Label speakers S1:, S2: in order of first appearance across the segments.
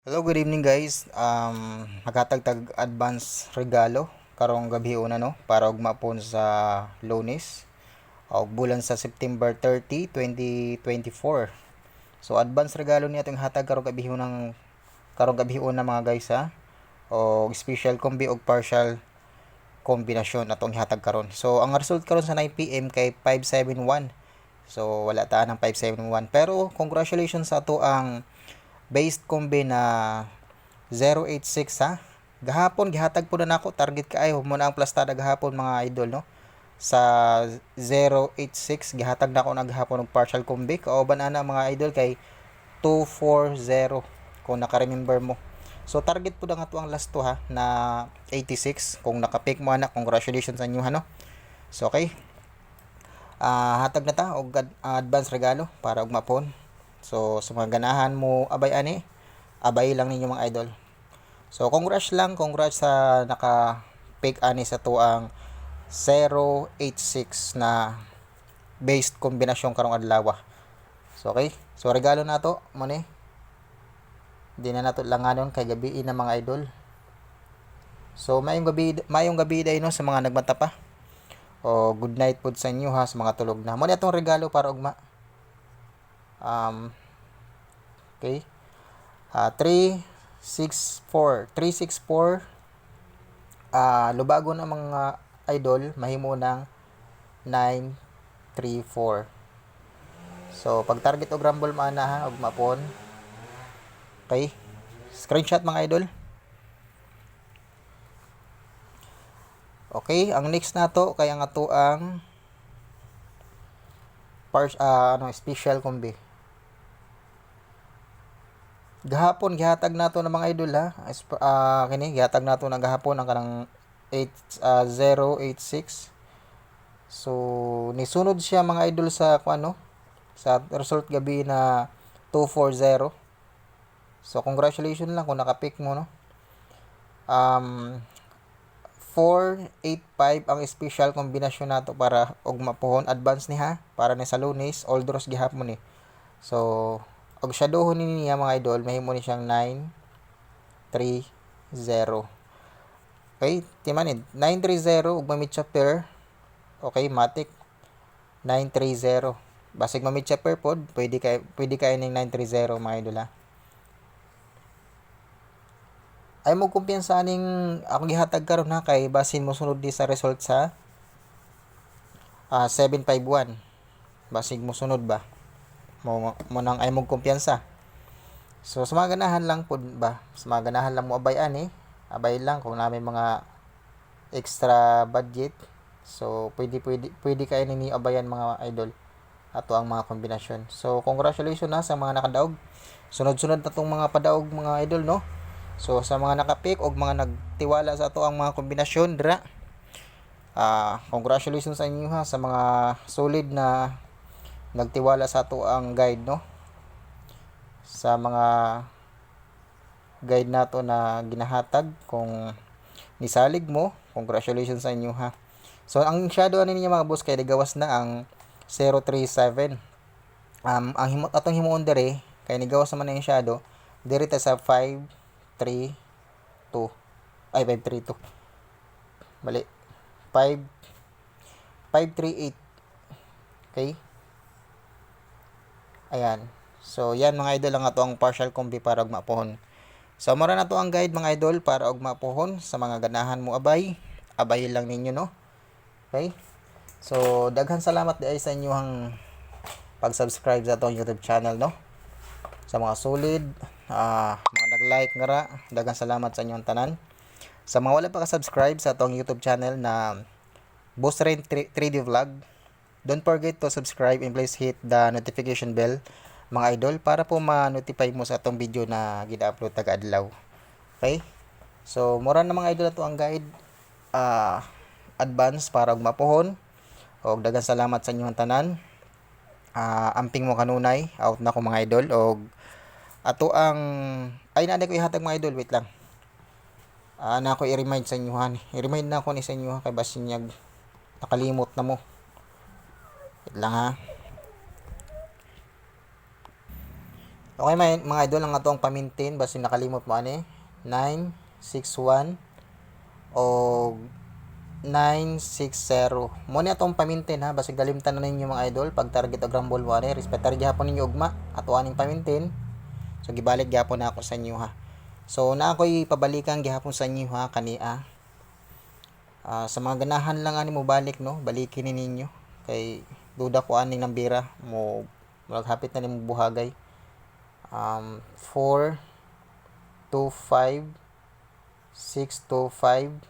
S1: Hello, good evening guys. Um, nagkatagtag advance regalo karong gabi una no para ugma po sa Lunes o bulan sa September 30, 2024. So advance regalo ni atong hatag karong gabi unang karong gabi una mga guys ha. O special combi og partial kombinasyon atong hatag karon. So ang result karon sa 9 PM kay 571. So wala ta ng 571 pero congratulations sa ato ang based combi na 086 ha. Gahapon gihatag po na nako target kaayo mo na ang plastada gahapon mga idol no. Sa 086 gihatag na ko na gahapon og partial combi kauban ana mga idol kay 240 kung naka-remember mo. So target po na nga ang last to ha na 86 kung naka-pick mo ana congratulations sa inyo ha no. So okay. Ah hatag na ta og ad- advance regalo para ug mapon. So, sa mga ganahan mo abay ani, abay lang ninyo mga idol. So, congrats lang, congrats sa naka pick ani sa tuang 086 na based kombinasyon karong adlaw. So, okay. So, regalo na to, mo ni. Di na nato langanon kay gabi na mga idol. So, mayong gabi, mayong gabi day no sa mga nagmata pa. O good night pod sa inyo ha sa mga tulog na. Mo ni atong regalo para ugma. Um, okay. Ah, 364. 364. Ah, lubago na mga idol, mahimo ng 934. So, pag target og rumble mana ha, og mapon. Okay. Screenshot mga idol. Okay, ang next nato kay ang ato ang par ah, ano special combi. Gahapon gihatag nato ng mga idol ha. Ah, kini gihatag nato ng gahapon ang kanang 8 ah, 086. So nisunod siya mga idol sa kung ano sa result gabi na 240. So congratulations lang kung naka-pick mo no. Um 485 ang special kombinasyon nato para og mapuhon advance ni ha para ni sa lunes all draws gihapon ni. So og shadowhon ni niya mga idol mahimo ni siyang 930. Okay, timanid 930 ug mamit siya pair. Okay, matic 930. Basig mamit siya pair pod, pwede kay pwede kay ning 930 mga idol ha. ay mo kumpiyansa ning ako gihatag karon ha kay basin mo sunod di sa result sa ah 751 basig mo sunod ba mo mo nang ay mo kumpiyansa. So sa mga ganahan lang pud ba? Sa mga ganahan lang mo abay ani? Abay lang kung namin mga extra budget. So pwede pwede pwede kay ni abayan mga idol. Ato ang mga kombinasyon. So congratulations na sa mga nakadaog. Sunod-sunod na tong mga padaog mga idol no? So sa mga naka-pick og mga nagtiwala sa ato ang mga kombinasyon dira. Ah, congratulations sa inyo ha sa mga solid na nagtiwala sa ato ang guide no. Sa mga guide nato na ginahatag kung nisalig mo, congratulations sa inyo ha. So ang shadow ani niya mga boss kay gawas na ang 037. Um, ang himo atong himuon dire kay nigawas naman na yung shadow dire ta sa 5 3 2 ay 532 mali 5 538 okay ayan. So yan mga idol ang ato ang partial combi para og mapuhon. So mara na to ang guide mga idol para og mapuhon sa mga ganahan mo abay. Abay lang ninyo no? Okay? So daghan salamat di ay sa inyong pag-subscribe sa atong YouTube channel no? Sa mga solid ah mga nag-like nga ra daghang salamat sa inyong tanan. Sa mga wala pa ka-subscribe sa atong YouTube channel na Boss Rain 3D Vlog don't forget to subscribe and please hit the notification bell mga idol para po ma-notify mo sa atong video na gina-upload taga adlaw okay? So mura na mga idol ato ang guide ah advance para og mapuhon. Og daghang salamat sa inyong tanan. Ah amping mo kanunay. Out na ko mga idol. Og ato ang ay na ko ihatag mga idol. Wait lang. Ah na ako i-remind sa inyo han i-remind na ako ni sa inyo kay basin niya nakalimot na mo wait lang ha? Okay mga, mga idol ang atong pamintin. Basi nakalimot mo ani? 961 o 960 mo ni atong pamintin ha? Basig dalimtan na ninyo mga idol. Pag target og rumble mo ani? Respetar gyapon ninyo ugma ato aning pamintin. So gibalik gyapon na ako sa inyo ha? So na ako'y pabalikan gyapon sa inyo ha? Kania Ah, sa mga ganahan lang ani mo balik no? Balikin ni ninyo. Kay duda ko aning nambira. Mo maghapit na nimo buhagay. Um 4 2 5 6 2 5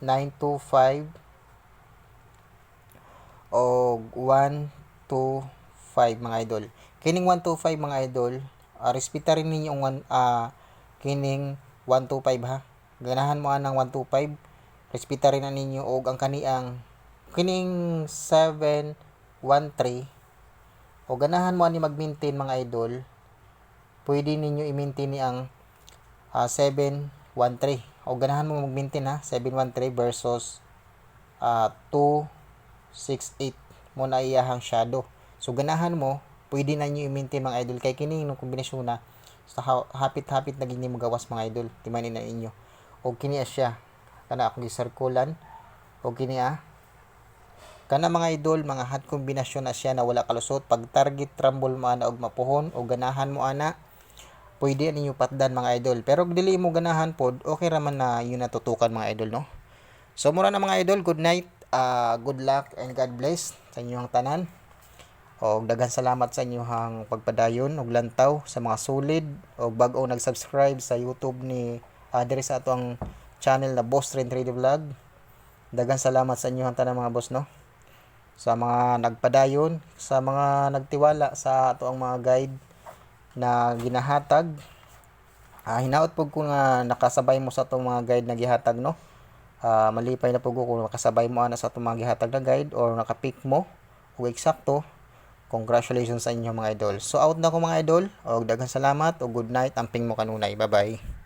S1: 9 2 5 o 1 2 5 mga idol. Kining 1 2 5 mga idol uh, respeta rin ninyo ang ah, kining 1 2 5 ha? Ganahan mo anang 1 2 5 respeta rin na ninyo og ang kaniang kining 7 1 3 o ganahan mo ani mag-maintain mga idol. Pwede ninyo i-maintain ni ang ah, 713 o ganahan mo mag-maintain ha? 713 versus ah, 268 mo na iyahang shadow. So ganahan mo pwede na nyo i-maintain mga idol. Kay kini ng kombinasyon na ha- hapit-hapit na gini mo gawas mga idol. Timanin na inyo o kini siya. Kana akong gisirkulan o kini ah Kana mga idol, mga hot kombinasyon na siya na wala kalusot. Pag target rumble mo ana og mapuhon o ganahan mo ana, pwede ninyo patdan mga idol. Pero kung dili mo ganahan pod, okay raman na yun natutukan mga idol, no? So mura na mga idol, good night, ah, good luck and God bless sa inyong tanan. O daghang salamat sa inyong pagpadayon og lantaw sa mga solid o bag-o nag-subscribe sa YouTube ni uh, diri sa atong channel na Boss Trend Trade Vlog. Daghang salamat sa inyong tanan mga boss, no? Sa mga nagpadayon, sa mga nagtiwala sa ato ang mga guide na ginahatag. Ah, hinaot po ko nga nakasabay mo sa atong mga guide na gihatag no. Ah, malipay na po ko kung nakasabay mo ana sa atong mga gihatag na guide or nakapick mo o eksakto. Congratulations sa inyo mga idol. So out na ko mga idol. Og daghang salamat o good night. Amping mo kanunay. Bye-bye.